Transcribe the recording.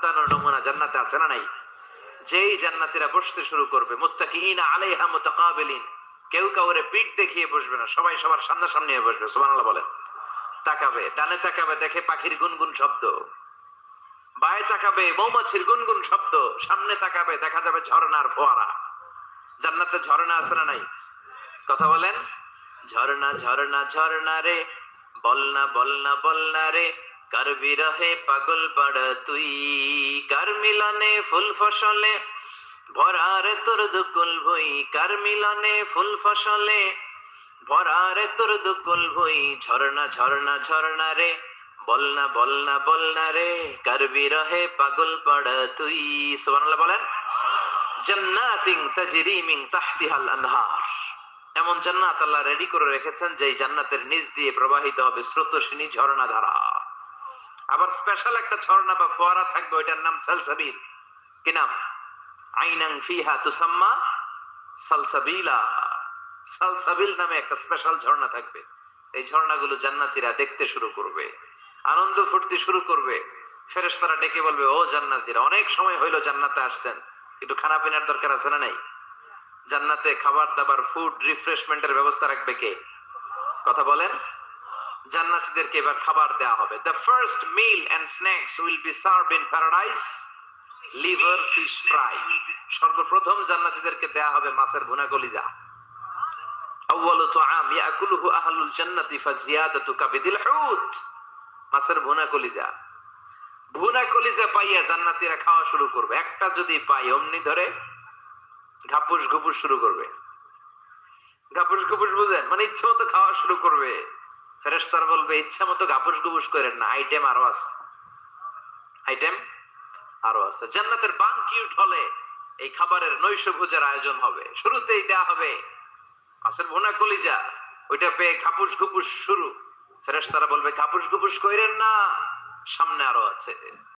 তানোর নমুনা জান্নাতে আছে না নাই? যেই জান্নাতীরা বসতে শুরু করবে আলাইহা মুতাকাবিলিন। কেউ কাউরে পিঠ দেখিয়ে বসবে না, সবাই সবার সামনাসামনি বসবে, সুবহানাল্লাহ বলেন। তাকাবে, ডানে তাকাবে, দেখে পাখির গুনগুন শব্দ। বায়ে তাকাবে, মৌমাছির গুনগুন শব্দ। সামনে তাকাবে, দেখা যাবে ঝর্ণার ফোয়ারা। জান্নাতে ঝর্ণা আছে না নাই? কথা বলেন। ঝর্ণা ঝর্ণা ঝর্ণা রে। বলনা বলনা বলনা রে। কার বিরহে পাগল পাড় তুই কার মিলনে ফুল ফসলে ভরারে তোর দুকুল ভই কার মিলনে ফুল ফসলে ভরারে তোর দুকুল ভই ঝর্ণা ঝর্ণা ঝর্ণা রে বলনা বলনা বলনা রে কার বিরহে পাগল পাড় তুই সুবহানাল্লাহ বলেন জান্নাতিন তাজরি মিন তাহতিহাল আনহার এমন জান্নাত আল্লাহ রেডি করে রেখেছেন যে জান্নাতের নিচ দিয়ে প্রবাহিত হবে স্রোতস্বিনী ঝর্ণা ধারা আবার স্পেশাল একটা ঝর্ণা বা ফোয়ারা থাকবে, ওইটার নাম সালসাবিল। কি নাম? আইনাং ফিহা তুসাম্মা সালসাবিলা। সালসাবিল নামে একটা স্পেশাল ঝর্ণা থাকবে। এই ঝর্ণাগুলো জান্নাতীরা দেখতে শুরু করবে, আনন্দ ফুর্তি শুরু করবে। ফেরেশতারা ডেকে বলবে, ও জান্নাতীরা, অনেক সময় হইল জান্নাতে আসছেন। একটু খানা পিনার দরকার আছে না নাই? জান্নাতে খাবার দাবার ফুড রিফ্রেশমেন্টের ব্যবস্থা রাখবে কে? কথা বলেন। জান্নাতীদেরকে এবার খাবার দেওয়া হবে। The first meal and snacks will be serve in paradise liver fish fry সর্বপ্রথম জান্নাতীদেরকে দেয়া হবে মাছের ভুনা কলিজা আউয়ালু তুআম ইয়াকুলুহু আহলুল জান্নাতি ফাজিয়াদাতু কাবিদিল হুত। মাছের ভুনা কলিজা ভুনা কলিজা পাইয়া জান্নাতীরা খাওয়া শুরু করবে। একটা যদি পাই অমনি ধরে ঘাপুস ঘুপুস শুরু করবে। ঘাপুস ঘুপুস বুঝেন? মানে ইচ্ছে মতো খাওয়া শুরু করবে। ফেরেস্তার বলবে, ইচ্ছা মতো গাপুস গুবুস করেন না। আইটেম আরও আছে। আইটেম আরও আছে। জান্নাতের বাংকিউট হলে এই খাবারের নৈশ ভোজের আয়োজন হবে। শুরুতেই দেয়া হবে আসেন ভোনা কলিজা। ওইটা পেয়ে ঘাপুস ঘুপুস শুরু। ফেরেস্তারা বলবে ঘাপুস ঘুপুস কইরেন না, সামনে আরও আছে।